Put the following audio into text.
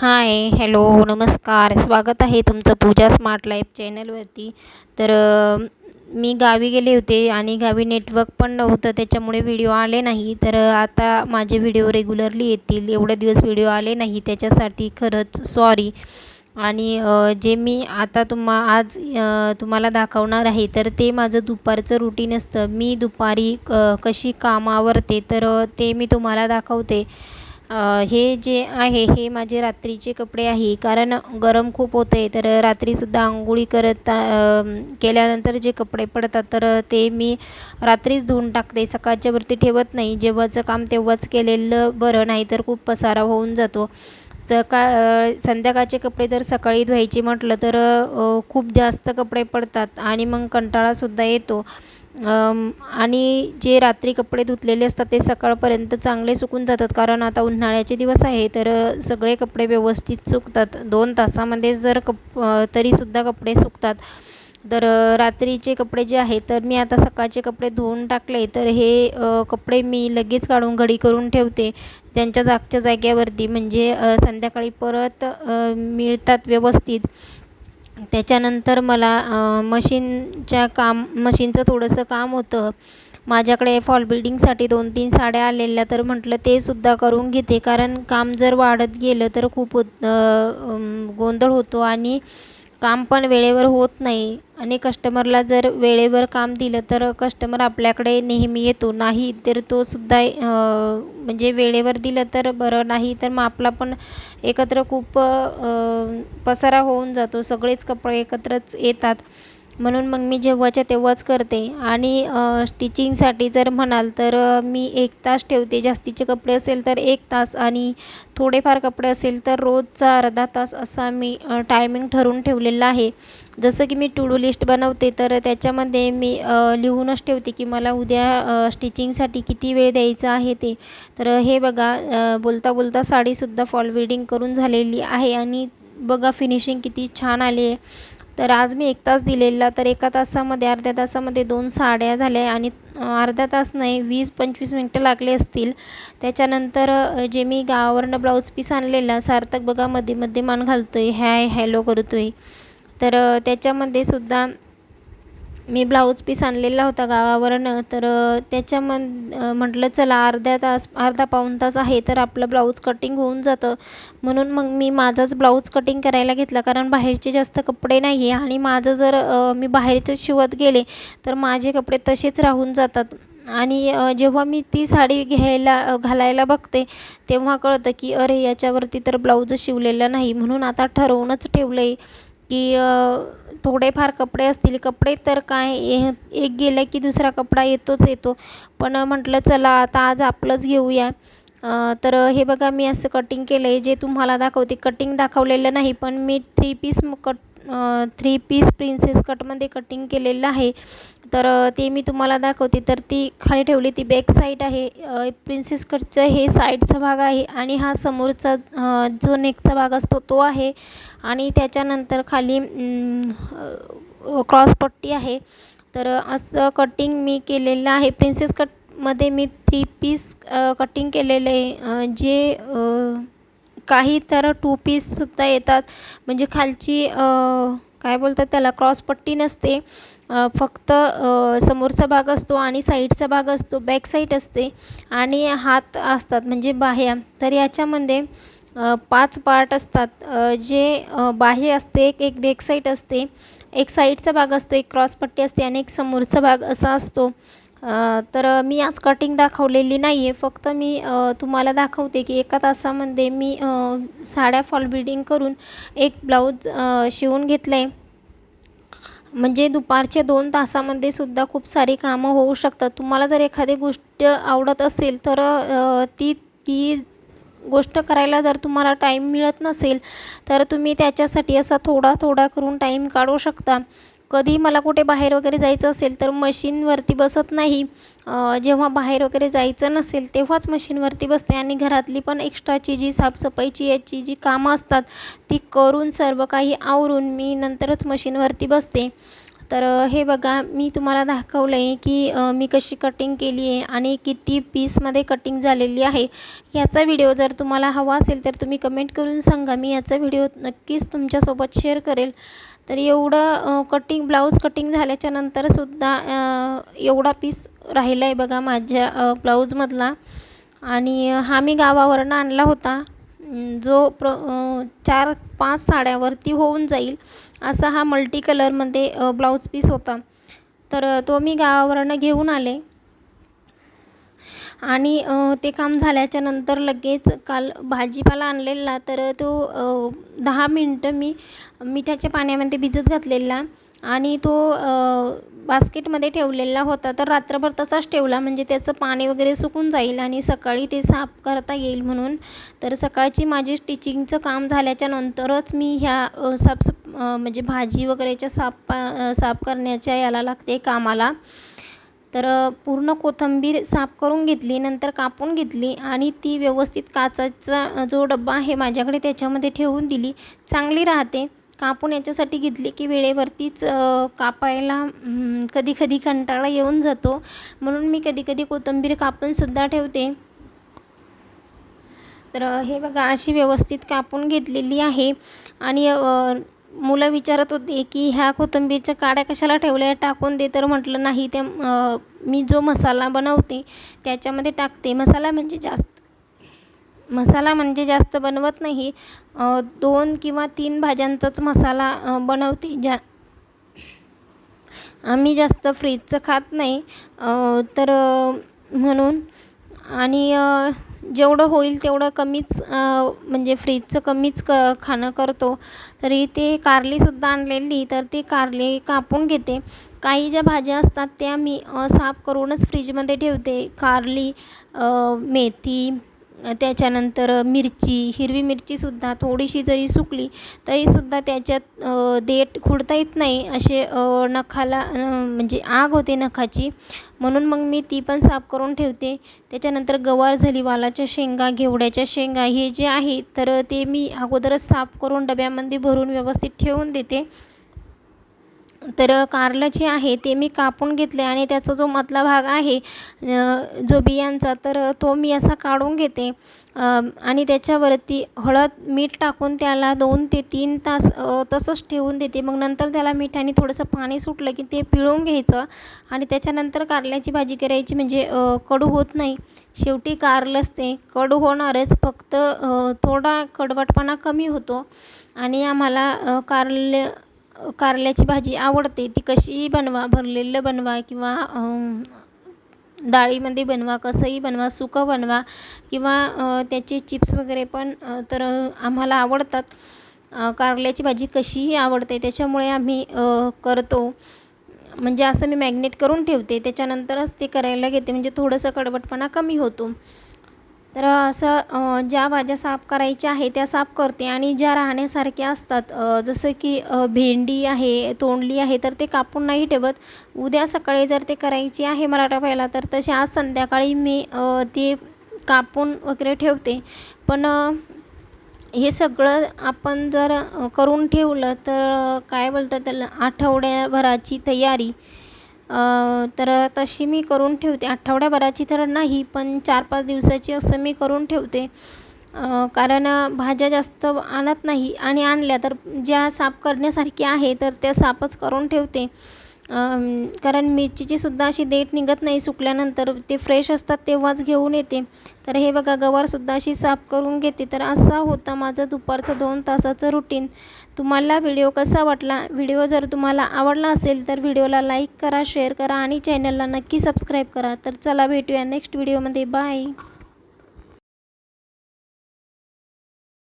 Hi hello नमस्कार. स्वागत आहे तुमचं पूजा स्मार्ट लाईफ चॅनलवरती. तर मी गावी गेले होते आणि गावी नेटवर्क पण नव्हतं त्याच्यामुळे व्हिडिओ आले नाही. तर आता माझे व्हिडिओ रेग्युलरली येतील. एवढे दिवस व्हिडिओ आले नाही त्याच्यासाठी खरंच सॉरी. आणि जे मी आता तुम्हा आज तुम्हाला दाखवणार आहे तर ते माझं दुपारचं रुटीन असतं. मी दुपारी क कशी कामावरते तर ते मी तुम्हाला दाखवते. हे जे आहे हे माझे रात्रीचे कपडे आहे. कारण गरम खूप होते तर रात्रीसुद्धा आंघोळी करत केल्यानंतर जे कपडे पडतात तर ते मी रात्रीच धुवून टाकते. सकाळच्या वरती ठेवत नाही. जेव्हाचं काम तेव्हाच केलेलं बरं नाही तर खूप पसारा होऊन जातो. सकाळ संध्याकाळचे कपडे जर सकाळी धुवायचे म्हटलं तर खूप जास्त कपडे पडतात आणि मग कंटाळासुद्धा येतो. आणि जे रात्री कपडे धुतलेले असतात ते सकाळपर्यंत चांगले सुकून जातात. कारण आता उन्हाळ्याचे दिवस आहे तर सगळे कपडे व्यवस्थित सुकतात. दोन तासामध्ये जर कप तरीसुद्धा कपडे सुकतात. तर रात्रीचे कपडे जे आहेत तर मी आता सकाळचे कपडे धुवून टाकले तर हे कपडे मी लगेच काढून घडी करून ठेवते. त्यांच्या जागच्या जाग्यावरती म्हणजे संध्याकाळी परत मिळतात व्यवस्थित. त्याच्यानंतर मला मशीनच्या काम मशीनचं थोडंसं काम होतं. माझ्याकडे फॉल बिल्डिंगसाठी दोन तीन साड्या आलेल्या तर म्हटलं ते सुद्धा करून घेते. कारण काम जर वाढत गेलं तर खूप होत गोंधळ होतो आणि काम पण वेळेवर होत नाही आणि कस्टमरला जर वेळेवर काम दिलं तर कस्टमर आपल्याकडे नेहमी येतो. नाही तर तो सुद्धा म्हणजे वेळेवर दिलं तर बरं नाही तर मग आपला पण एकत्र खूप पसारा होऊन जातो. सगळेच कपडे एकत्रच येतात. म्हणून मग मी जेव्हाच्या तेव्हाच करते. आणि स्टिचिंगसाठी जर म्हणाल तर मी एक तास ठेवते. जास्तीचे कपडे असेल तर एक तास आणि थोडेफार कपडे असेल तर रोजचा अर्धा तास असा मी टायमिंग ठरवून ठेवलेला आहे. जसं की मी टू डू लिस्ट बनवते तर त्याच्यामध्ये मी लिहूनच ठेवते की मला उद्या स्टिचिंगसाठी किती वेळ द्यायचा आहे ते. तर हे बघा बोलता बोलता साडीसुद्धा फॉल वेडिंग करून झालेली आहे. आणि बघा फिनिशिंग किती छान आली आहे. तर आज मी एक तास दिलेला तर एका तासामध्ये अर्ध्या तासामध्ये दोन साड्या झाल्या आणि अर्धा तास नाही वीस पंचवीस मिनटं लागले असतील. त्याच्यानंतर जे मी गावावरनं ब्लाऊज पीस आणलेला सार्थक बघा मध्ये मध्ये मान घालतो आहे हॅ हॅलो करतो आहे तर त्याच्यामध्ये सुद्धा मी ब्लाऊज पीस आणलेला होता गावावरनं तर त्याच्यामन म्हटलं चला अर्ध्या तास अर्धा पाऊण तास आहे तर आपलं ब्लाऊज कटिंग होऊन जातं. म्हणून मग मी माझाच ब्लाऊज कटिंग करायला घेतला कारण बाहेरचे जास्त कपडे नाही आहे आणि माझं जर मी बाहेरचं शिवत गेले तर माझे कपडे तसेच राहून जातात. आणि जेव्हा मी ती साडी घ्यायला घालायला बघते तेव्हा कळतं की अरे याच्यावरती तर ब्लाऊज शिवलेलं नाही. म्हणून आता ठरवूनच ठेवलं आहे की थोडेफार कपडे असतील कपडे तर काय ए एक गेलं की दुसरा कपडा येतोच येतो. पण म्हटलं चला आता आज आपलंच घेऊया. तर हे बघा मी असं कटिंग केलं आहे जे तुम्हाला दाखवते कटिंग दाखवलेलं नाही पण मी three piece cut three piece princess कटमध्ये cutting केलेलं आहे. तर ते मी तुम्हाला दाखवते. तर ती खाली ठेवली ती बॅक साईड आहे. प्रिन्सेस कटचं हे साईडचा भाग आहे आणि हा समोरचा जो नेकचा भाग असतो तो आहे. आणि त्याच्यानंतर खाली क्रॉस पट्टी आहे. तर असं कटिंग मी केलेलं आहे. प्रिन्सेस कटमध्ये मी थ्री पीस कटिंग केलेलं आहे. जे काही तर टू पीससुद्धा येतात. म्हणजे खालची काय बोलतात त्याला क्रॉसपट्टी नसते. फक्त समोरचा भाग असतो आणि साईडचा भाग असतो बॅक साईड असते आणि हात असतात म्हणजे बाह्या. तर याच्यामध्ये पाच पार्ट असतात. जे बाह्य असते एक एक बॅक साईड असते. एक साईडचा भाग असतो एक क्रॉसपट्टी असते आणि एक समोरचा भाग असा असतो. तर मी आज कटिंग दाखवलेली नाही आहे फक्त मी तुम्हाला दाखवते की एका तासामध्ये मी साड्या फॉल बिडिंग करून एक ब्लाऊज शिवून घेतलं आहे म्हणजे दुपारच्या दोन तासामध्ये सुद्धा खूप सारी कामं होऊ शकतात. तुम्हाला जर एखादी गोष्ट आवडत असेल तर ती ती गोष्ट करायला जर तुम्हाला टाईम मिळत नसेल तर तुम्ही त्याच्यासाठी असा थोडा थोडा करून टाईम काढू शकता. कधी मला कुठे बाहेर वगैरे जायचं असेल तर मशीनवरती बसत नाही. जेव्हा बाहेर वगैरे जायचं नसेल तेव्हाच मशीनवरती बसते आणि घरातली पण एक्स्ट्राची जी साफसफाईची याची जी कामं असतात ती करून सर्व काही आवरून मी नंतरच मशीनवरती बसते. तर हे बघा मी तुम्हाला दाखवलं आहे की मी कशी कटिंग केली आहे आणि किती पीसमध्ये कटिंग झालेली आहे. याचा व्हिडिओ जर तुम्हाला हवा असेल तर तुम्ही कमेंट करून सांगा. मी याचा व्हिडिओ नक्कीच तुमच्यासोबत शेअर करेल. तर एवढं कटिंग ब्लाऊज कटिंग झाल्याच्या नंतरसुद्धा एवढा पीस राहिला आहे बघा माझ्या ब्लाऊजमधला आणि हा मी गावावरनं आणला होता. जो प्र चार पाच साड्यावरती होऊन जाईल असा हा मल्टी कलरमध्ये ब्लाऊज पीस होता. तर तो मी गावावरनं घेऊन आले. आणि ते काम झाल्याच्यानंतर लगेच काल भाजीपाला आणलेला तर तो दहा मिनटं मी मिठाच्या पाण्यामध्ये भिजत घातलेला आणि तो बास्केटमध्ये ठेवलेला होता. तर रात्रभर तसाच ठेवला म्हणजे त्याचं पाणी वगैरे सुकून जाईल आणि सकाळी ते साफ करता येईल म्हणून. तर सकाळची माझी स्टिचिंगचं काम झाल्याच्या नंतरच मी ह्या साफ म्हणजे भाजी वगैरेच्या साफ साफ करण्याच्या याला लागते कामाला. तर पूर्ण कोथिंबीर साफ करून घेतली नंतर कापून घेतली आणि ती व्यवस्थित काचाचा जो डब्बा आहे माझ्याकडे त्याच्यामध्ये ठेवून दिली. चांगली राहते. कापून याच्यासाठी घेतली की वेळेवरतीच कापायला कधी कधी कंटाळा येऊन जातो. म्हणून मी कधी कधी कोथिंबीर कापूनसुद्धा ठेवते. तर हे बघा अशी व्यवस्थित कापून घेतलेली आहे. आणि मुलं विचारत होते की ह्या कोथिंबीरच्या काड्या कशाला ठेवल्या? टाकून दे तर म्हटलं नाही त्या मी जो मसाला बनवते त्याच्यामध्ये टाकते. मसाला म्हणजे जास्त मसाला म्हणजे जास्त बनवत नाही. दोन किंवा तीन भाज्यांचाच मसाला बनवते ज्या आम्ही जास्त फ्रीजचं खात नाही. तर म्हणून आणि जेवढं होईल तेवढं कमीच म्हणजे फ्रीजचं कमीच क खाणं करतो. तरी ते कारलीसुद्धा आणलेली तर ती कारली कापून घेते. काही ज्या भाज्या असतात त्या मी साफ करूनच फ्रीजमध्ये ठेवते. कारली मेथी त्याच्यानंतर मिरची हिरवी मिरचीसुद्धा थोडीशी जरी सुकली तरीसुद्धा त्याच्यात देठ खुडता येत नाही असे नखाला म्हणजे आग होते नखाची. म्हणून मग मी ती पण साफ करून ठेवते. त्याच्यानंतर गवार झाली वालाच्या शेंगा घेवड्याच्या शेंगा हे जे आहे तर ते मी अगोदरच साफ करून डब्यामध्ये भरून व्यवस्थित ठेवून देते. तर कारलं जे आहे ते मी कापून घेतले आणि त्याचा जो मधला भाग आहे जो बियांचा तर तो मी असा काढून घेते. आणि त्याच्यावरती हळद मीठ टाकून त्याला दोन ते तीन तास तसंच ठेवून देते. मग नंतर त्याला मीठ आणि थोडंसं पाणी सुटलं की ते पिळून घ्यायचं. आणि त्याच्यानंतर कारल्याची भाजी करायची म्हणजे कडू होत नाही. शेवटी कारलंच ते. कडू होणारच फक्त थोडा कडवटपणा कमी होतो. आणि आम्हाला कारले कारल्याची भाजी आवडते ती कशीही बनवा? भरलेलं बनवा किंवा डाळीमध्ये बनवा कसंही बनवा सुकं बनवा किंवा त्याचे चिप्स वगैरे पण तर आम्हाला आवडतात. कारल्याची भाजी कशीही आवडते त्याच्यामुळे आम्ही करतो. म्हणजे असं मी मॅग्नेट करून ठेवते त्याच्यानंतरच ते करायला घेते म्हणजे थोडंसं कडवटपणा कमी होतो. तर असं ज्या भाज्या साफ करायच्या आहे त्या साफ करते आणि ज्या राहण्यासारख्या असतात जसं की भेंडी आहे तोंडली आहे तर ते कापून नाही ठेवत. उद्या सकाळी जर ते करायची आहे मला टाकायला तर तसे आज संध्याकाळी मी ते कापून वगैरे ठेवते. पण हे सगळं आपण जर करून ठेवलं तर काय बोलतात त्याला आठवड्याभराची तयारी तर तशी मी करून ठेवते. आठवड्याभराची तर नाही पण चार पाच दिवसाची असं मी करून ठेवते. कारण भाज्या जास्त आणत नाही आणि आणल्या तर ज्या साफ करण्यासारख्या आहे तर त्या साफच करून ठेवते. कारण मिरचीची सुद्धा अशी देठ निघत नाही सुकल्यानंतर ते फ्रेश असतात तेव्हाच घेऊन येते. तर हे बघा गवारसुद्धा अशी साफ करून घेते. तर असा होता माझं दुपारचं दोन तासाचं रुटीन तुम्हाला व्हिडिओ कसा वाटला? व्हिडिओ जर तुम्हाला आवडला असेल तर व्हिडिओला लाईक करा शेअर करा आणि चॅनलला नक्की सबस्क्राईब करा. तर चला भेटूया नेक्स्ट व्हिडिओमध्ये बाय